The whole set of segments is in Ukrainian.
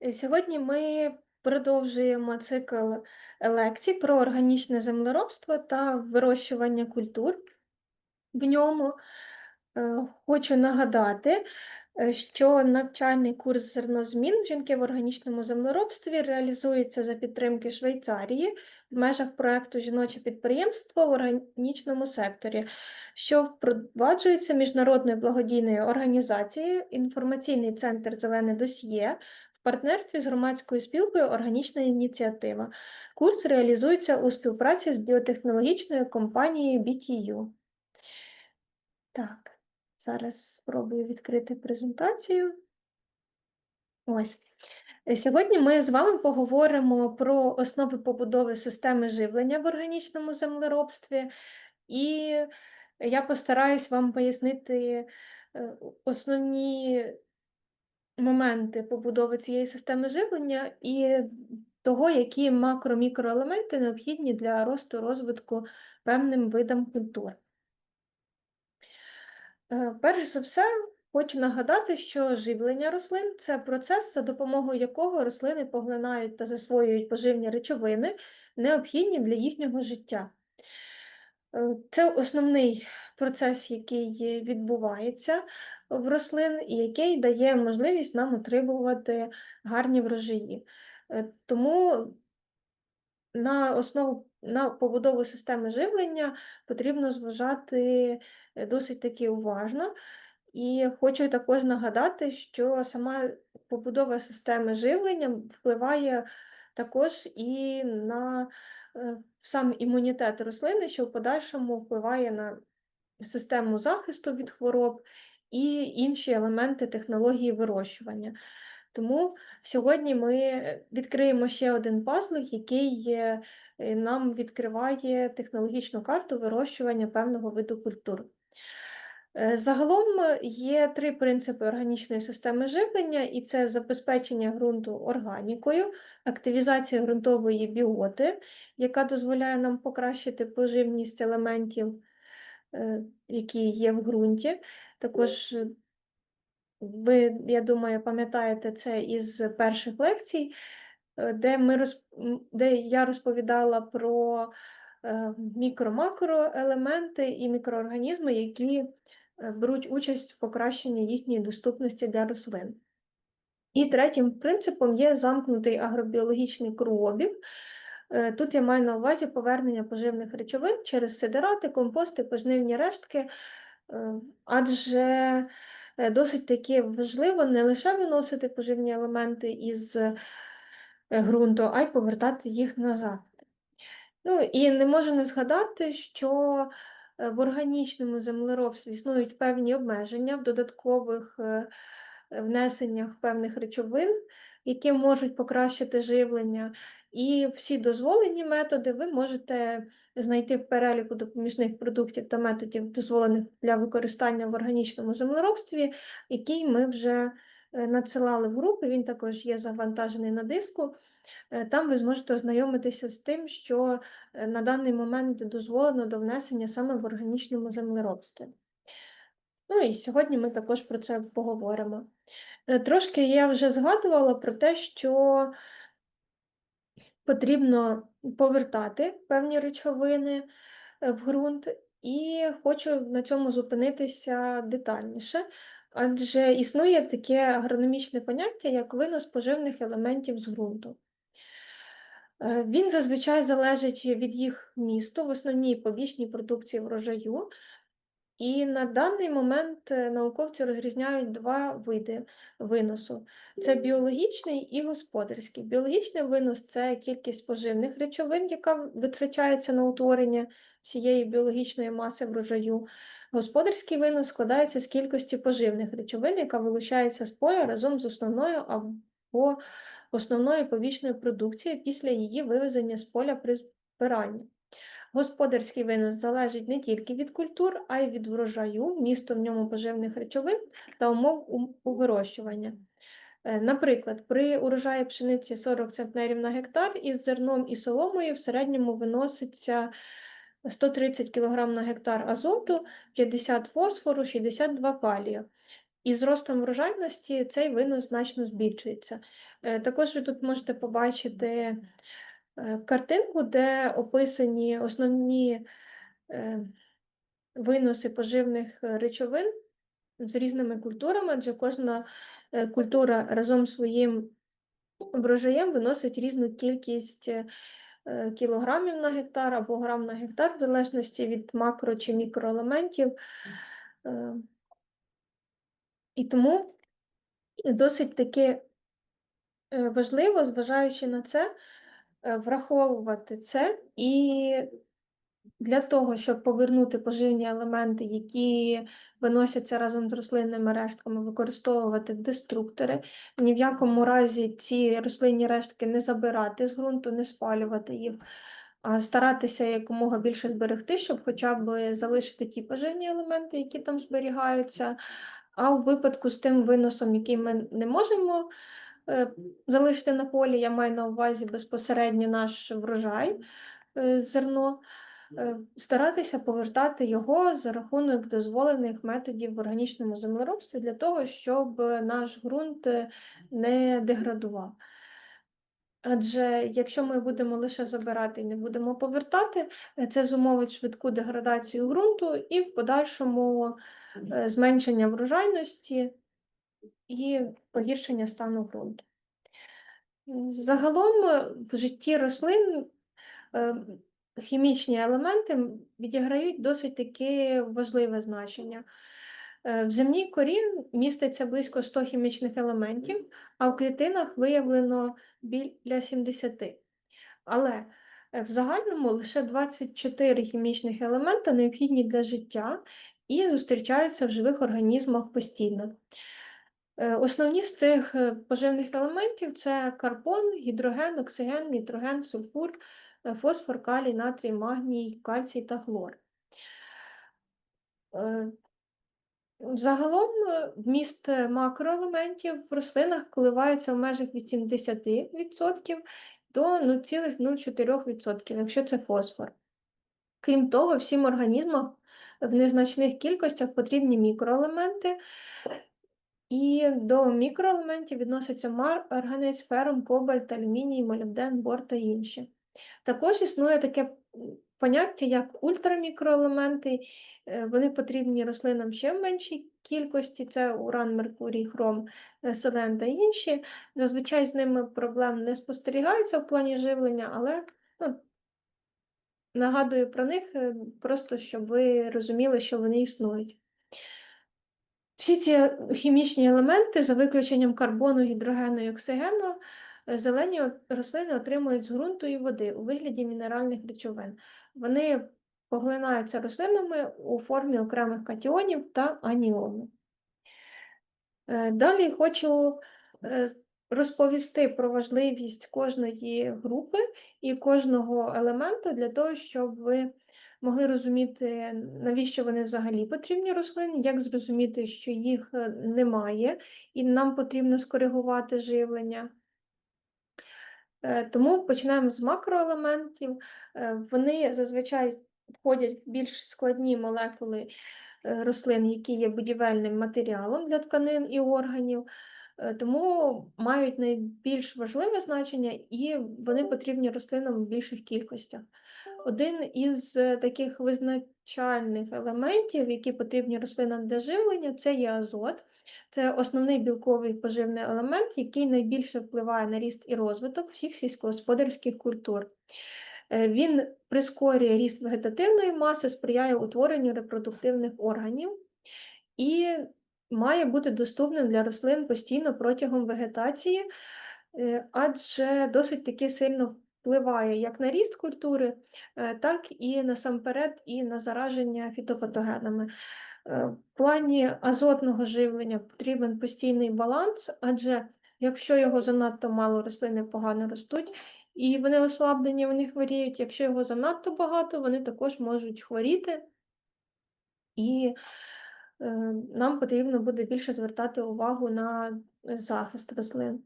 Е, Сьогодні ми продовжуємо цикл лекцій про органічне землеробство та вирощування культур в ньому. Е, Хочу нагадати, е, що навчальний курс зернозмін жінки в органічному землеробстві реалізується за підтримки Швейцарії в межах проекту Жіноче підприємство в органічному секторі, що впроваджується міжнародною благодійною організацією Інформаційний центр Зелене досьє партнерстві з громадською спілкою Органічна ініціатива. Курс реалізується у співпраці з біотехнологічною компанією BTU. Так, зараз спробую відкрити презентацію. Ось. Сьогодні ми з вами поговоримо про основи побудови системи живлення в органічному землеробстві, і я постараюсь вам пояснити е, основні моменти побудови цієї системи живлення і того, які макро-мікроелементи необхідні для росту розвитку певним видам культур. Е, Перш за все, хочу нагадати, що живлення рослин це процес, за допомогою якого рослини поглинають та засвоюють поживні речовини, необхідні для їхнього життя. Е, Це основний процес, який відбувається в рослин, і який дає можливість нам отримувати гарні врожаї. Е, Тому на основу на побудову системи живлення потрібно зважати е, досить таки уважно. І хочу також нагадати, що сама побудова системи живлення впливає також і на е, сам імунітет рослини, що в подальшому впливає на систему захисту від хвороб і інші елементи технології вирощування. Тому сьогодні ми відкриємо ще один пазл, який е, нам відкриває технологічну карту вирощування певного виду культур. Е, Загалом є три принципи органічної системи живлення, і це забезпечення ґрунту органікою, активізація ґрунтової біоти, яка дозволяє нам покращити поживність елементів, які є в ґрунті. Також е, ви, я думаю, пам'ятаєте це із перших лекцій, е, де, ми розп... де я розповідала про е, мікро-макроелементи і мікроорганізми, які е, беруть участь в покращенні їхньої доступності для рослин. І третім принципом є замкнутий агробіологічний кругообіг. Е, Тут я маю на увазі повернення поживних речовин через сидирати, компости, пожнивні рештки, е, адже е, досить таки важливо не лише виносити поживні елементи із ґрунту, а й повертати їх назад. Ну і не можу не згадати, що в органічному землеробстві існують певні обмеження в додаткових внесеннях певних речовин, які можуть покращити живлення. І всі дозволені методи ви можете знайти в переліку допоміжних продуктів та методів, дозволених для використання в органічному землеробстві, який ми вже е, надсилали в групи. Він також є завантажений на диску. Е, Там ви зможете ознайомитися з тим, що е, на даний момент дозволено до внесення саме в органічному землеробстві. Ну і сьогодні ми також про це поговоримо. Трошки я вже згадувала про те, що потрібно повертати певні речовини е, в ґрунт, і хочу на цьому зупинитися детальніше, адже існує таке агрономічне поняття, як винос поживних елементів з ґрунту. Е, Він зазвичай залежить від їх місту в основній побічній продукції врожаю. І на даний момент е, науковці розрізняють два види виносу: це біологічний і господарський. Біологічний винос це кількість поживних речовин, яка витрачається на утворення всієї біологічної маси врожаю. Господарський винос складається з кількості поживних речовин, яка вилучається з поля разом з основною або основною побічною продукцією після її вивезення з поля при збиранні. Господарський винос залежить не тільки від культур, а й від врожаю, вмісту в ньому поживних речовин та умов у- вирощування. Е, Наприклад, при урожаї пшениці 40 центнерів на гектар із зерном і соломою в середньому виноситься 130 кг на гектар азоту, 50 фосфору, 62 калію. і з ростом врожайності цей винос значно збільшується. Е, Також ви тут можете побачити картинку, де описані основні е, виноси поживних е, речовин з різними культурами, адже кожна е, культура разом своїм врожаєм виносить різну кількість е, кілограмів на гектар або грам на гектар, в залежності від макро чи мікроелементів. Е, І тому досить таки е, важливо, зважаючи на це, е, враховувати це і для того, щоб повернути поживні елементи, які виносяться разом з рослинними рештками, використовувати деструктори. Ні в якому разі ці рослинні рештки не забирати з ґрунту, не спалювати їх, старатися якомога більше зберегти, щоб хоча б залишити ті поживні елементи, які там зберігаються. А у випадку з тим виносом, який ми не можемо е, залишити на полі, я маю на увазі безпосередньо наш врожай, е, зерно, е, старатися повертати його за рахунок дозволених методів в органічному землеробстві для того, щоб наш ґрунт е, не деградував. Адже якщо ми будемо лише забирати і не будемо повертати, е, це зумовить швидку деградацію ґрунту і в подальшому е, зменшення врожайності і погіршення стану ґрунту. Загалом е, в житті рослин е, хімічні елементи відіграють досить таки важливе значення. Е, В земній корі міститься близько 100 хімічних елементів, а в клітинах виявлено біля 70. Але в загальному лише 24 хімічних елемента необхідні для життя і зустрічаються в живих організмах постійно. Е, Основні з цих е, поживних елементів це карбон, гідроген, оксиген, нітроген, сульфур, е, фосфор, калій, натрій, магній, кальцій та хлор. Загалом вміст макроелементів в рослинах коливається в межах від 70% до 0,04%, якщо це фосфор. Крім того, всім організмам в незначних кількостях потрібні мікроелементи, і до мікроелементів відносяться марганець, ферум, кобальт, алюміній, молібден, бор та інші. Також існує таке поняття, як ультрамікроелементи. Е, Вони потрібні рослинам ще в меншій кількості, це уран, меркурій, хром, е, селен та інші. Зазвичай з ними проблем не спостерігається в плані живлення, але ну, нагадую про них, е, просто щоб ви розуміли, що вони існують. Всі ці хімічні елементи, за виключенням карбону, гідрогену і оксигену, е, зелені рослини отримують з ґрунту і води у вигляді мінеральних речовин. Вони поглинаються рослинами у формі окремих катіонів та аніонів. Е, Далі хочу е, розповісти про важливість кожної групи і кожного елементу для того, щоб ви могли розуміти, навіщо вони взагалі потрібні рослині, як зрозуміти, що їх е, немає, і нам потрібно скоригувати живлення. Е, Тому починаємо з макроелементів. Е, Вони зазвичай входять в більш складні молекули рослин, які є будівельним матеріалом для тканин і органів, тому мають найбільш важливе значення і вони потрібні рослинам в більших кількостях. Один із е, таких визначальних елементів, які потрібні рослинам для живлення, це є азот. Це основний білковий поживний елемент, який найбільше впливає на ріст і розвиток всіх сільськогосподарських культур. Е, Він прискорює ріст вегетативної маси, сприяє утворенню репродуктивних органів і має бути доступним для рослин постійно протягом вегетації, е, адже досить таки сильно впливає як на ріст культури, е, так і насамперед і на зараження фітопатогенами. Е, В плані азотного живлення потрібен постійний баланс, адже якщо його занадто мало, рослини погано ростуть, і вони ослаблені, вони хворіють. Якщо його занадто багато, вони також можуть хворіти, і нам потрібно буде більше звертати увагу на захист рослин.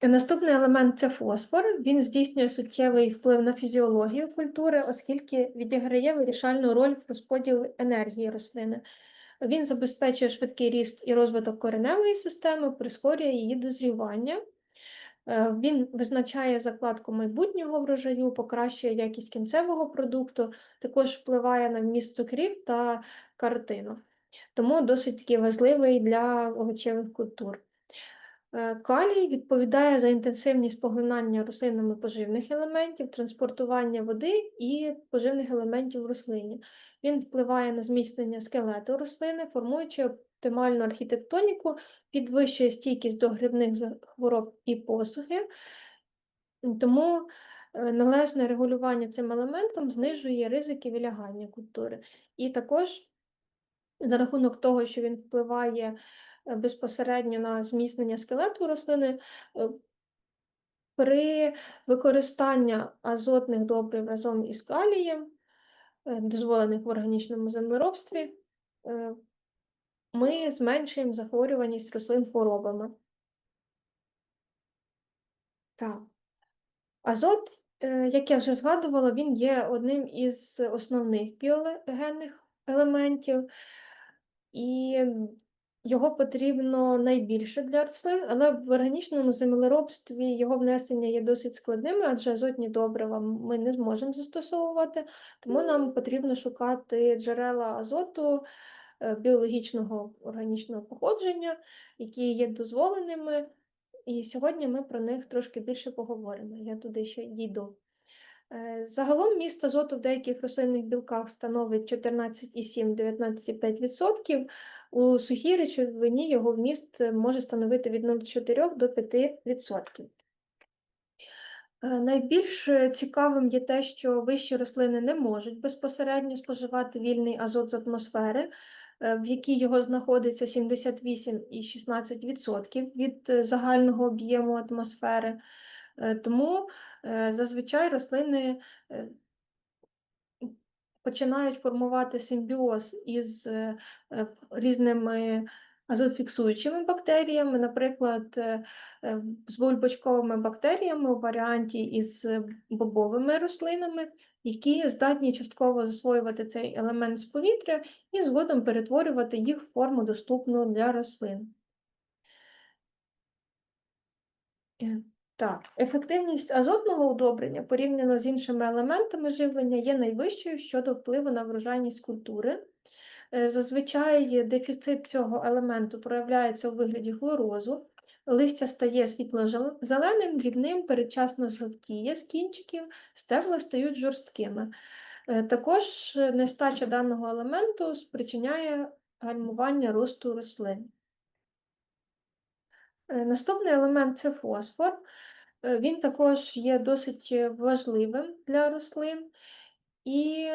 Е, Наступний елемент це фосфор. Він здійснює суттєвий вплив на фізіологію культури, оскільки відіграє вирішальну роль в розподілі енергії рослини. Він забезпечує швидкий ріст і розвиток кореневої системи, прискорює її дозрівання. Е, Він визначає закладку майбутнього врожаю, покращує якість кінцевого продукту, також впливає на вміст цукрів та каротину. Тому досить такий важливий для овочевих культур. Е, Калій відповідає за інтенсивність поглинання рослинами поживних елементів, транспортування води і поживних елементів в рослині. Він впливає на зміцнення скелету рослини, формуючи оптимальну архітектоніку, підвищує стійкість до грибних хвороб і посухи. Тому е, належне регулювання цим елементом знижує ризики вилягання культури. І також за рахунок того, що він впливає е, безпосередньо на зміцнення скелету рослини, е, при використанні азотних добрив разом із калієм, е, дозволених в органічному землеробстві, ми зменшуємо захворюваність рослин хворобами. Так. Азот, як я вже згадувала, він є одним із основних біогенних елементів, і його потрібно найбільше для рослин, але в органічному землеробстві його внесення є досить складними, адже азотні добрива ми не зможемо застосовувати, тому нам потрібно шукати джерела азоту е, біологічного органічного походження, які є дозволеними. І сьогодні ми про них трошки більше поговоримо. Я туди ще дійду. Е, Загалом міст азоту в деяких рослинних білках становить 14,7-19,5%. У сухій речовині його вміст е, може становити від 0,4 до 5%. Е, Найбільш цікавим є те, що вищі рослини не можуть безпосередньо споживати вільний азот з атмосфери, в якій його знаходиться 78,16% від загального об'єму атмосфери. Е, Тому е, зазвичай рослини е, починають формувати симбіоз із різними азотфіксуючими бактеріями, наприклад, з бульбочковими бактеріями у варіанті із бобовими рослинами, які здатні частково засвоювати цей елемент з повітря і згодом перетворювати їх в форму доступну для рослин. Так, ефективність азотного удобрення порівняно з іншими елементами живлення є найвищою щодо впливу на врожайність культури. Е, Зазвичай дефіцит цього елементу проявляється у вигляді хлорозу, листя стає світло-зеленим, дрібним, передчасно жовтіє з кінчиків, стебла стають жорсткими. Е, Також е, нестача даного елементу спричиняє гальмування росту рослин. Е, Наступний елемент це фосфор. Е, Він також є досить е, важливим для рослин, і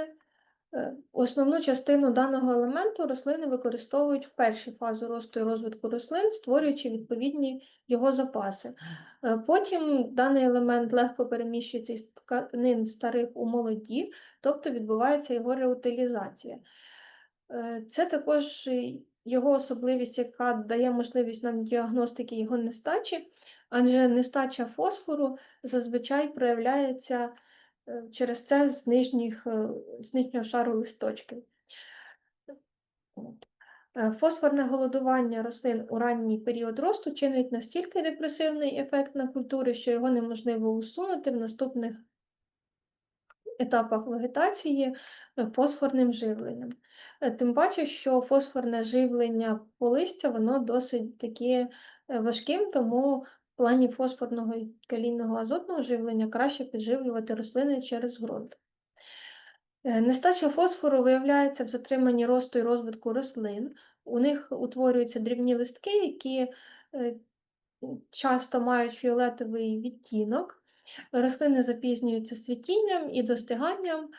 основну частину даного елементу рослини використовують в першій фазу росту і розвитку рослин, створюючи відповідні його запаси. Потім даний елемент легко переміщується із тканин старих у молоді, тобто відбувається його реутилізація. Це також його особливість, яка дає можливість нам діагностики його нестачі, адже нестача фосфору зазвичай проявляється е, через це з, нижніх, е, з нижнього шару листочків. Е, Фосфорне голодування рослин у ранній період росту чинить настільки депресивний ефект на культури, що його неможливо усунути в наступних етапах вегетації е, фосфорним живленням. Е, Тим паче, що фосфорне живлення по листя воно досить таки е, важким, тому в плані фосфорного і калійного азотного живлення краще підживлювати рослини через ґрунт. Нестача фосфору виявляється в затриманні росту і розвитку рослин. У них утворюються дрібні листки, які часто мають фіолетовий відтінок. Рослини запізнюються з цвітінням і достиганням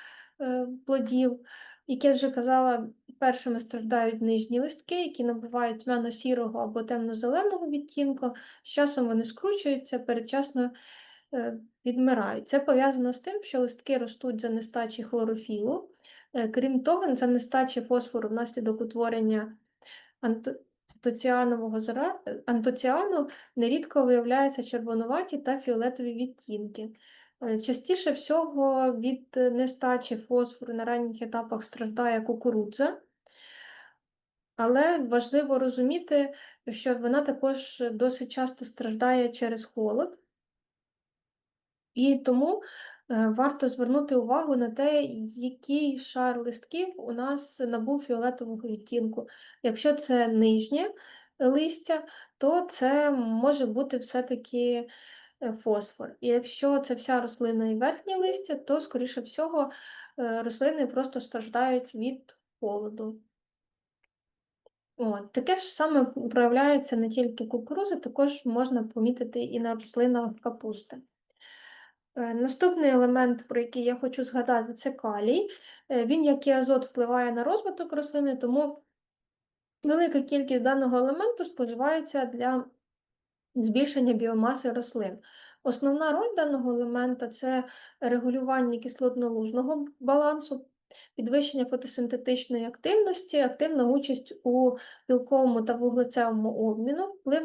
е, плодів. Як я вже казала, першими страждають нижні листки, які набувають тьмяно-сірого або темно-зеленого відтінку. З часом вони скручуються, передчасно е, відмирають. Це пов'язано з тим, що листки ростуть за нестачі хлорофілу. Е, Крім того, за нестачі фосфору внаслідок утворення антоціанового е, антоціану нерідко виявляються червонуваті та фіолетові відтінки. Е, Частіше всього від нестачі фосфору на ранніх етапах страждає кукурудза. Але важливо розуміти, що вона також досить часто страждає через холод. І тому е, варто звернути увагу на те, який шар листків у нас набув фіолетового відтінку. Якщо це нижнє листя, то це може бути все-таки е, фосфор. І якщо це вся рослина і верхнє листя, то, скоріше всього, е, рослини просто страждають від холоду. От, таке ж саме проявляється не тільки кукурузи, також можна помітити і на рослинах капусти. Е, Наступний елемент, про який я хочу згадати, це калій. Е, Він, як і азот, впливає на розвиток рослини, тому велика кількість даного елементу споживається для збільшення біомаси рослин. Основна роль даного елемента це регулювання кислотно-лужного балансу, підвищення фотосинтетичної активності, активна участь у білковому та вуглецевому обміну, вплив